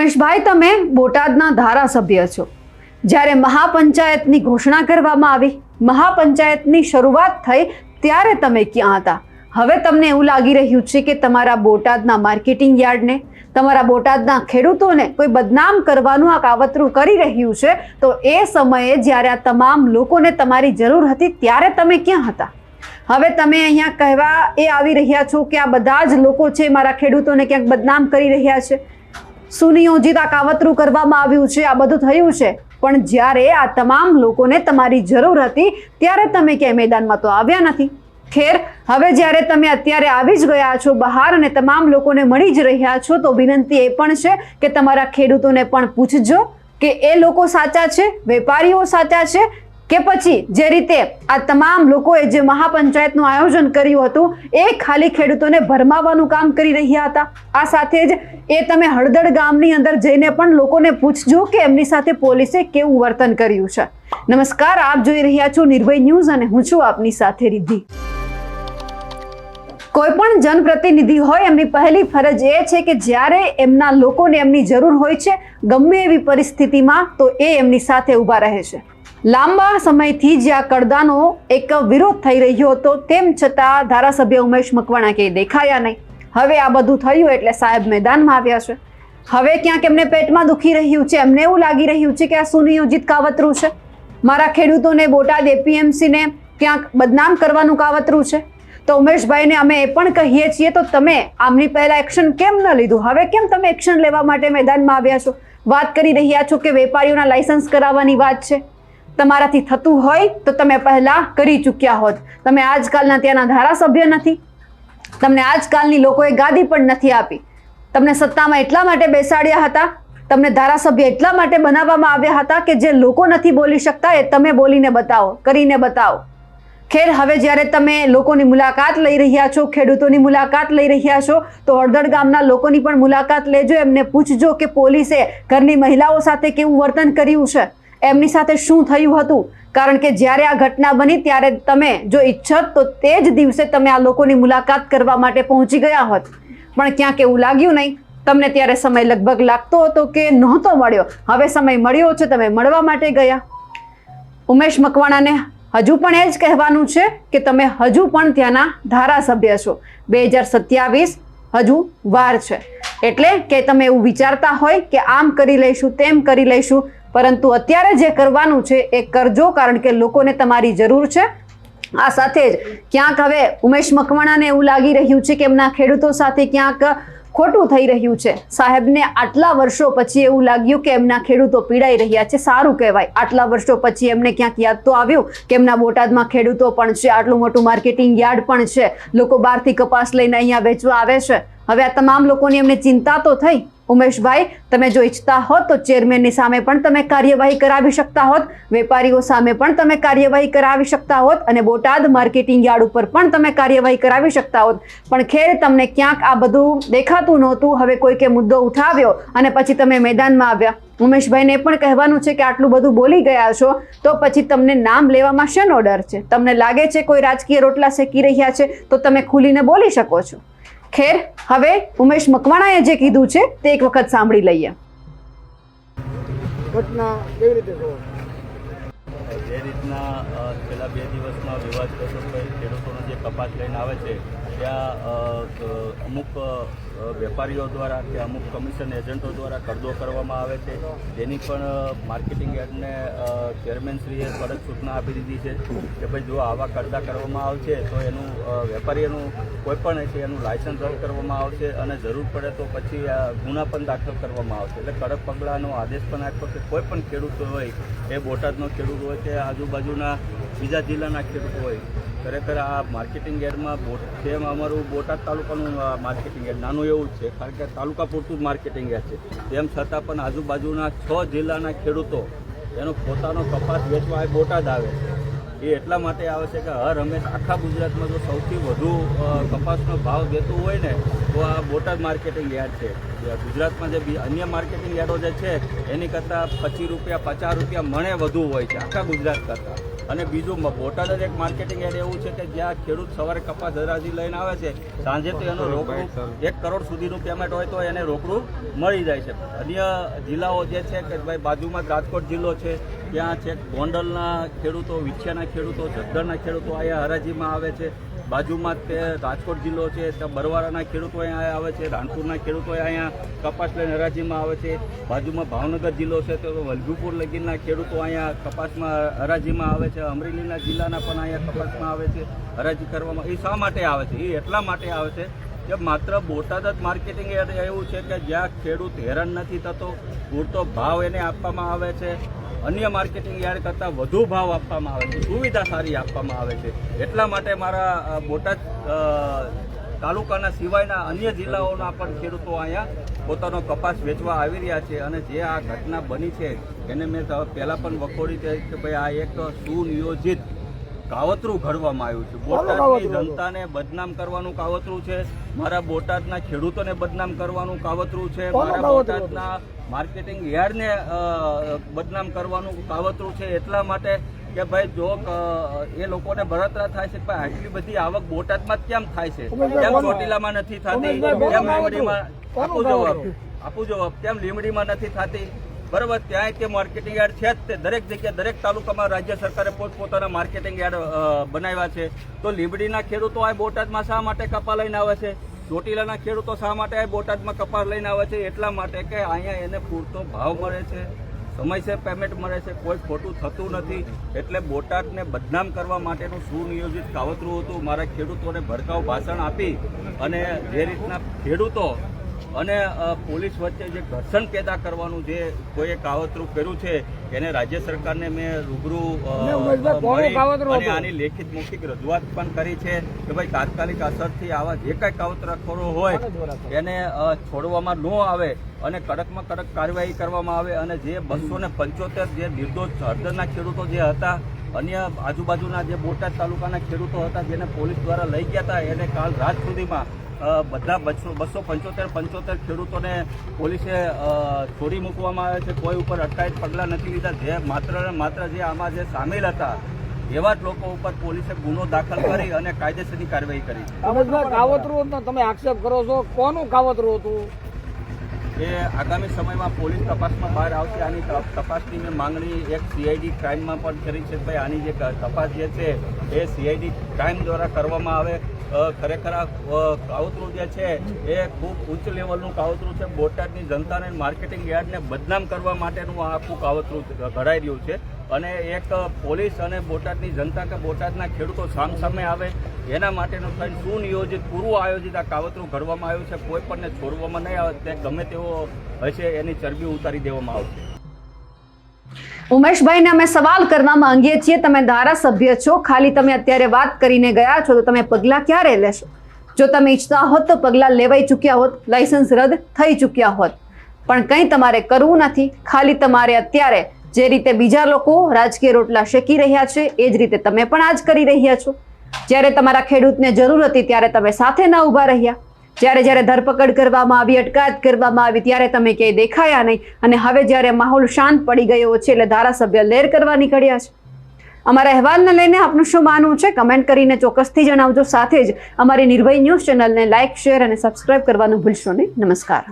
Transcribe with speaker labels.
Speaker 1: ઉમેશભાઈ, તમે બોટાદના ધારાસભ્ય છો. જ્યારે મહાપંચાયતની ઘોષણા કરવામાં આવી, મહાપંચાયતની શરૂઆત થઈ, ત્યારે તમે ક્યાં હતા? હવે તમને એવું લાગી રહ્યું છે કે તમારા બોટાદના માર્કેટિંગ યાર્ડને, તમારા બોટાદના ખેડૂતોને કોઈ બદનામ કરવાનું આ કાવતરું કરી રહ્યું છે, તો એ સમયે જ્યારે આ તમામ લોકોને તમારી જરૂર હતી, ત્યારે તમે ક્યાં હતા? હવે તમે અહીંયા કહેવા એ આવી રહ્યા છો કે આ બધા જ લોકો છે, મારા ખેડૂતોને ક્યાંક બદનામ કરી રહ્યા છે. સુનિયોજિત આ કાવતરું કરવામાં આવ્યું છે, આ બધું થયું છે. પણ જ્યારે આ તમામ લોકોને તમારી જરૂર હતી, ત્યારે તમે ક્યાંય મેદાનમાં તો આવ્યા નથી. ખેર, હવે જ્યારે તમે અત્યારે આવી જ ગયા છો બહાર અને તમામ લોકોને મળી જ રહ્યા છો, તો વિનંતી એ પણ છે કે તમારા ખેડૂતોને પણ પૂછજો કે એ લોકો સાચા છે, વેપારીઓ સાચા છે કે પછી જે રીતે આ તમામ લોકોએ જે મહાપંચાયતનું આયોજન કર્યું હતું, એ ખાલી ખેડૂતોને ભરમાવાનું કામ કરી રહ્યા હતા. આ સાથે જ એ તમે હળદળ ગામની અંદર જઈને પણ લોકોને પૂછજો કે એમની સાથે પોલીસે કેવું વર્તન કર્યું છે. નમસ્કાર, આપ જોઈ રહ્યા છો નિર્ભય ન્યૂઝ અને હું છું આપની સાથે રિદ્ધિ. કોઈ પણ જનપ્રતિનિધિ હોય, એમની પહેલી ફરજ એ છે કે જ્યારે એમના લોકોને એમની જરૂર હોય છે, ગમે એવી પરિસ્થિતિમાં તો એ એમની સાથે ઊભા રહે છે. લાંબા સમયથી જ્યાં કડદાનો એક વિરોધ થઈ રહ્યો હતો. તેમ છતાં ધારાસભ્ય ઉમેશ મકવાણા કે દેખાયા નહીં. હવે આ બધું થયું એટલે સાહેબ મેદાનમાં આવ્યા છે. હવે ક્યાંક એમને પેટમાં દુખી રહ્યું છે. એમને એવું લાગી રહ્યું છે કે આ સુનિયોજિત કાવતરું છે. મારા ખેડૂતોને બોટાદ એપીએમસીને ક્યાંક બદનામ કરવાનું કાવતરું છે. તો ઉમેશભાઈને અમે એ પણ કહીએ છીએ, તો તમે આમની પહેલા એક્શન કેમ ન લીધું? હવે કેમ તમે એક્શન લેવા માટે મેદાનમાં આવ્યા છો? વાત કરી રહ્યા છો કે વેપારીઓના લાયસન્સ કરાવવાની વાત છે. તમારાથી થતું હોય તો તમે પહેલાં કરી ચૂક્યા હોત. તમે આજકાલના ત્યાંના ધારાસભ્ય નથી. તમને આજકાલની લોકોએ ગાદી પણ નથી આપી. તમને સત્તામાં એટલા માટે બેસાડ્યા હતા, તમને ધારાસભ્ય એટલા માટે બનાવવામાં આવ્યા હતા કે જે લોકો નથી બોલી શકતા એ તમે બોલીને બતાવો, કરીને બતાવો. ખેર, હવે જ્યારે તમે લોકોની મુલાકાત લઈ રહ્યા છો, ખેડૂતોની મુલાકાત લઈ રહ્યા છો, તો હળદળ ગામના લોકોની પણ મુલાકાત લેજો, એમને પૂછજો કે પોલીસે ઘરની મહિલાઓ સાથે કેવું વર્તન કર્યું છે. એમની સાથે શું થયું હતું? કારણ કે જ્યારે આ ઘટના બની, ત્યારે તમે જો ઈચ્છત, તો તે જ દિવસે તમે આ લોકોની મુલાકાત કરવા માટે પહોંચી ગયા હોત. પણ ક્યાંક એવું લાગ્યું નહીં. તમને ત્યારે સમય લગભગ લાગતો હતો કે નહોતો મળ્યો. હવે સમય મળ્યો છે, તમે મળવા માટે ગયા. ઉમેશ મકવાણાને હજુ પણ એ જ કહેવાનું છે કે તમે હજુ પણ ત્યાંના ધારાસભ્ય છો. બે હજાર સત્યાવીસ હજુ વાર છે. એટલે કે તમે એવું વિચારતા હોય કે આમ કરી લઈશું, તેમ કરી લઈશું પરંતુ અત્યારે જે કરવાનું છે એ કરજો, કારણ કે લોકોને તમારી જરૂર છે. આ સાથે જ ક્યાંક હવે ઉમેશ મકવાણાને એવું લાગી રહ્યું છે કે એમના ખેડૂતો સાથે ક્યાંક ખોટું થઈ રહ્યું છે. સાહેબને આટલા વર્ષો પછી એવું લાગ્યું કે એમના ખેડૂતો પીડાઈ રહ્યા છે. સારું કહેવાય. આટલા વર્ષો પછી એમને ક્યાંક યાદ તો આવ્યું કે એમના બોટાદમાં ખેડૂતો પણ છે, આટલું મોટું માર્કેટિંગ યાર્ડ પણ છે. લોકો બહારથી કપાસ લઈને અહીંયા વેચવા આવે છે. હવે આ તમામ લોકોની એમને ચિંતા તો થઈ? ઉમેશભાઈ, તમે જો ઈચ્છતા હોત તો ચેરમેનની સામે પણ તમે કાર્યવાહી કરાવી શકતા હોત. વેપારીઓ સામે પણ તમે કાર્યવાહી કરાવી શકતા હોત અને બોટાદ માર્કેટિંગ યાર્ડ ઉપર પણ તમે કાર્યવાહી કરાવી શકતા હોત. પણ ખેર, તમને ક્યાંક આ બધું દેખાતું નહોતું. હવે કોઈકે મુદ્દો ઉઠાવ્યો અને પછી તમે મેદાનમાં આવ્યા. ઉમેશભાઈને પણ કહેવાનું છે કે આટલું બધું બોલી ગયા છો, તો પછી તમને નામ લેવામાં શેનો ડર છે? તમને લાગે છે કોઈ રાજકીય રોટલા શેકી રહ્યા છે? તો તમે ખુલીને બોલી શકો છો. ખેર હવે ઉમેશ મકવાણાએ જે કીધું છે તે એક વખત સાંભળી લઈએ.
Speaker 2: ઘટના કેવી રીતે
Speaker 3: જે રીતના છેલ્લા બે દિવસમાં વિવાદગ્રસ્ત ખેડૂતોનો જે કપાસ લઈને આવે છે ત્યાં અમુક વેપારીઓ દ્વારા કે અમુક કમિશન એજન્ટો દ્વારા કરદો કરવામાં આવે છે. જેની પણ માર્કેટિંગ યાર્ડને ચેરમેનશ્રીએ કડક સૂચના આપી દીધી છે કે ભાઈ જો આવા કરદા કરવામાં આવશે તો એનું વેપારીઓનું કોઈ પણ છે એનું લાયસન્સ રદ કરવામાં આવશે અને જરૂર પડે તો પછી ગુના પણ દાખલ કરવામાં આવશે. એટલે કડક પગલાંનો આદેશ પણ આપ્યો કે કોઈ પણ ખેડૂત હોય, એ બોટાદનો ખેડૂત હોય કે આજુબાજુના બીજા જિલ્લાના ખેડૂત હોય ખરેખર આ માર્કેટિંગ યાર્ડમાં બોટ સેમ અમારું બોટાદ તાલુકાનું માર્કેટિંગ યાર્ડ નાનું એવું જ છે, કારણ કે તાલુકા પૂરતું માર્કેટિંગ યાર્ડ છે. તેમ છતાં પણ આજુબાજુના છ જિલ્લાના ખેડૂતો એનો પોતાનો કપાસ વેચવા એ બોટાદ આવે એ એટલા માટે આવે છે કે હર હંમેશ આખા ગુજરાતમાં જો સૌથી વધુ કપાસનો ભાવ દેતું હોય ને, તો આ બોટાદ માર્કેટિંગ યાર્ડ છે. ગુજરાતમાં જે અન્ય માર્કેટિંગ યાર્ડો જે છે, એની કરતાં પચીસ રૂપિયા, પચાસ રૂપિયા મણે વધુ હોય છે, આખા ગુજરાત કરતાં. અને બીજું બોટાદ જ એક માર્કેટિંગ યાર્ડ એવું છે કે જ્યાં ખેડૂત સવારે કપાસ હરાજી લઈને આવે છે, સાંજે તો એનું રોકડું એક કરોડ સુધીનું પેમેન્ટ હોય તો એને રોકડું મળી જાય છે. અન્ય જિલ્લાઓ જે છે કે ભાઈ બાજુમાં રાજકોટ જિલ્લો છે, ત્યાં છે ગોંડલના ખેડૂતો, વિછિયાના ખેડૂતો જગદરના ખેડૂતો અહીંયા હરાજીમાં આવે છે. બાજુમાં તે રાજકોટ જિલ્લો છે ત્યાં બરવાડાના ખેડૂતો અહીંયા આવે છે, રાણપુરના ખેડૂતો અહીંયા કપાસ લઈને હરાજીમાં આવે છે. બાજુમાં ભાવનગર જિલ્લો છે, તો વલભીપુર લગીનના ખેડૂતો અહીંયા કપાસમાં હરાજીમાં આવે છે. અમરેલીના જિલ્લાના પણ અહીંયા કપાસમાં આવે છે, હરાજી કરવામાં. એ શા માટે આવે છે? એ એટલા માટે આવે છે કે માત્ર બોટાદ જ માર્કેટિંગ એવું છે કે જ્યાં ખેડૂત હેરાન નથી થતો, પૂરતો ભાવ એને આપવામાં આવે છે. અન્ય માર્કેટિંગ યાર્ડ કરતાં વધુ ભાવ આપવામાં આવે છે સુવિધા સારી આપવામાં આવે છે. એટલા માટે મારા બોટાદ તાલુકાના સિવાયના અન્ય જિલ્લાઓના પણ ખેડૂતો અહીંયા પોતાનો કપાસ વેચવા આવી રહ્યા છે અને જે આ ઘટના બની છે એને મેં પહેલાં પણ વખોડી છે કે ભાઈ આ એક સુનિયોજિત કાવતરું ઘડવામાં આવ્યું છે. બોટાદની જનતાને બદનામ કરવાનું કાવતરું છે મારા બોટાદના ખેડૂતોને બદનામ કરવાનું કાવતરું છે મારા બોટાદના માર્કેટિંગ યાર્ડને બદનામ કરવાનું કાવતરું છે એટલા માટે કે ભાઈ જો એ લોકોને બળતરા થાય છે કે ભાઈ આટલી બધી આવક બોટાદમાં કેમ થાય છે? કેમ ચોટીલામાં નથી થતી? કેમ લીમડીમાં આપું જવાબ આપું જવાબ કેમ લીમડીમાં નથી થતી? બરાબર ત્યાંય તે માર્કેટિંગ યાર્ડ છે જ તે દરેક જગ્યાએ દરેક તાલુકામાં રાજ્ય સરકારે પોતપોતાના માર્કેટિંગ યાર્ડ બનાવ્યા છે. તો લીમડીના ખેડૂતો આ બોટાદમાં શા માટે કપા લઈને આવે છે? ચોટીલાના ખેડૂતો શા માટે બોટાદમાં કપાસ લઈને આવે છે એટલા માટે કે અહીંયા એને પૂરતો ભાવ મળે છે, સમયસર પેમેન્ટ મળે છે, કોઈ ખોટું થતું નથી. એટલે બોટાદને બદનામ કરવા માટેનું સુનિયોજિત કાવતરું હતું. મારા ખેડૂતોને ભડકાઉ ભાષણ આપી અને જે રીતના ખેડૂતો અને પોલીસ વચ્ચે જે ઘર્ષણ પેદા કરવાનું જે કોઈએ કાવતરું કર્યું છે એને રાજ્ય સરકારને મેં રૂબરૂ અને આની લેખિત મૌખિક રજૂઆત પણ કરી છે કે ભાઈ તાત્કાલિક અસરથી આવા જે કાંઈ કાવતરાખોરો હોય એને છોડવામાં ન આવે અને કડકમાં કડક કાર્યવાહી કરવામાં આવે અને જે બસો ને પંચોતેર જે નિર્દોષ હળદરના ખેડૂતો જે હતા અન્ય આજુબાજુના જે બોટાદ તાલુકાના ખેડૂતો હતા જેને પોલીસ દ્વારા લઈ ગયા હતા એને કાલ રાત સુધીમાં બધા બસો બસો પંચોતેર પંચોતેર ખેડૂતોને પોલીસે છોડી મૂકવામાં આવે છે. કોઈ ઉપર અટકાયત પગલાં નથી લીધા. જે માત્ર ને માત્ર જે આમાં જે સામેલ હતા, એવા જ લોકો ઉપર પોલીસે ગુનો દાખલ કરી અને કાયદેસરની કાર્યવાહી કરી.
Speaker 2: કાવતરું તમે આક્ષેપ કરો છો, કોનું કાવતરું હતું?
Speaker 3: એ આગામી સમયમાં પોલીસ તપાસમાં બહાર આવશે. આની તપાસની મેં માંગણી એક સીઆઈડી ક્રાઇમમાં પણ કરી છે ભાઈ. આની જે તપાસ જે છે એ સીઆઈડી ક્રાઇમ દ્વારા કરવામાં આવે. ખરેખર આ કાવતરું જે છે એ ખૂબ ઉચ્ચ લેવલનું કાવતરું છે. બોટાદની જનતાને માર્કેટિંગ યાર્ડને બદનામ કરવા માટેનું આખું કાવતરું ઘડાઈ રહ્યું છે. અને એક પોલીસ અને બોટાદની જનતા કે બોટાદના ખેડૂતો સામસામે આવે, એના માટેનું થઈને સુનિયોજિત, પૂર્વ આયોજિત આ કાવતરું ઘડવામાં આવ્યું છે. કોઈ પણને છોડવામાં નહીં આવે, તે ગમે તેવો હશે એની ચરબી ઉતારી દેવામાં આવશે.
Speaker 1: ઉમેશભાઈને અમે સવાલ કરવા માંગીએ છીએ. તમે ધારાસભ્ય છો, ખાલી તમે અત્યારે વાત કરીને ગયા છો, તો તમે પગલાં ક્યારે લેશો? જો તમે ઈચ્છતા હોત તો પગલાં લેવાઈ ચૂક્યા હોત, લાયસન્સ રદ થઈ ચૂક્યા હોત. પણ કંઈ તમારે કરવું નથી. ખાલી તમારે અત્યારે જે રીતે બીજા લોકો રાજકીય રોટલા શેકી રહ્યા છે, એ જ રીતે તમે પણ આ જ કરી રહ્યા છો. જ્યારે તમારા ખેડૂતને જરૂર હતી ત્યારે તમે સાથે ના ઊભા રહ્યા. જ્યારે જ્યારે ધરપકડ કરવામાં આવી, અટકાયત કરવામાં આવી, ત્યારે તમે ક્યાંય દેખાયા નહીં. અને હવે જ્યારે માહોલ શાંત પડી ગયો છે, એટલે ધારાસભ્ય લેર કરવા નીકળ્યા છે. અમારા અહેવાલને લઈને આપનું શું માનવું છે? કમેન્ટ કરીને ચોક્કસથી જણાવજો. સાથે જ અમારી નિર્ભય ન્યૂઝ ચેનલને લાઇક શેર અને સબસ્ક્રાઇબ કરવાનું ભૂલશો નહીં. નમસ્કાર.